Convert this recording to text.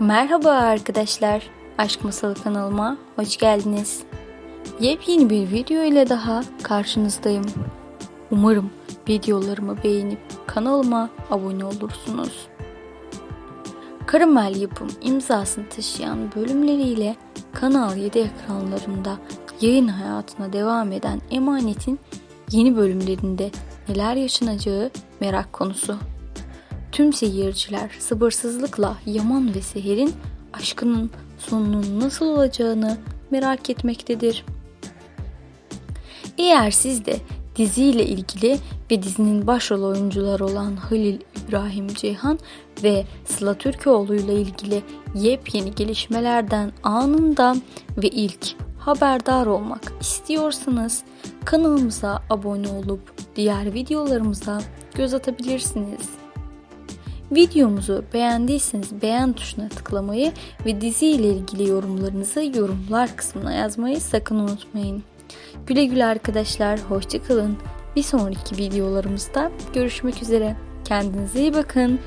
Merhaba arkadaşlar. Aşk Masalı kanalıma hoş geldiniz. Yepyeni bir video ile daha karşınızdayım. Umarım videolarımı beğenip kanalıma abone olursunuz. Karamel yapım imzasını taşıyan bölümleriyle Kanal 7 ekranlarında yayın hayatına devam eden Emanet'in yeni bölümlerinde neler yaşanacağı merak konusu. Tüm seyirciler sabırsızlıkla Yaman ve Seher'in aşkının sonunun nasıl olacağını merak etmektedir. Eğer siz de diziyle ilgili ve dizinin başrol oyuncuları olan Halil İbrahim Ceyhan ve Sıla Türkoğlu ile ilgili yepyeni gelişmelerden anında ve ilk haberdar olmak istiyorsanız kanalımıza abone olup diğer videolarımıza göz atabilirsiniz. Videomuzu beğendiyseniz beğen tuşuna tıklamayı ve dizi ile ilgili yorumlarınızı yorumlar kısmına yazmayı sakın unutmayın. Güle güle arkadaşlar, hoşçakalın. Bir sonraki videolarımızda görüşmek üzere. Kendinize iyi bakın.